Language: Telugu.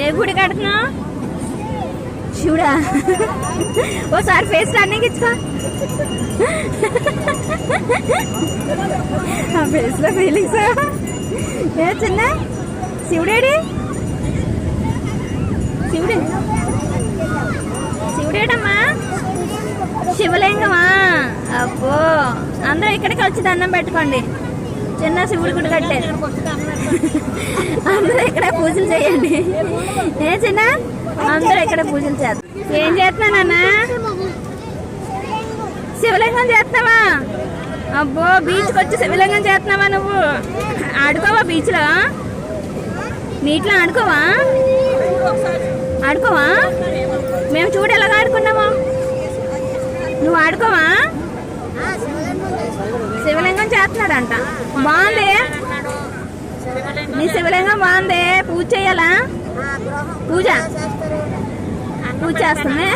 ఏ గుడి కడుతున్నావు శివుడా ఓసారి ఫేస్ టర్నింగ్ ఇచ్చుకో ఆ ఫేస్లో ఫీలింగ్స్ ఏ? చిన్న? శివుడేడి? శివుడే? శివుడేడమ్మా శివలింగమా? అబ్బో! అందరూ ఇక్కడికి వచ్చి దండం పెట్టుకోండి. చిన్న శివుడి గుడి కట్టారు అందరూ ఇక్కడ పూజలు చేయండి. ఏ చిన్న? అందరూ ఇక్కడ పూజలు చేస్తారు. ఏం చేస్తున్నానన్నా శివలింగం చేస్తున్నావా? అబ్బో బీచ్కి వచ్చి శివలింగం చేస్తున్నావా నువ్వు? ఆడుకోవా బీచ్లో నీటిలో ఆడుకోవా? ఆడుకోవా? మేము చూడు ఎలాగ ఆడుకున్నామా. నువ్వు ఆడుకోవా? శివలింగం చేస్తున్నాడంట. బాగుంది. నీ శివలింగం బాగుంది. పూజ చేయాలా? పూజ? పూజ చేస్తామే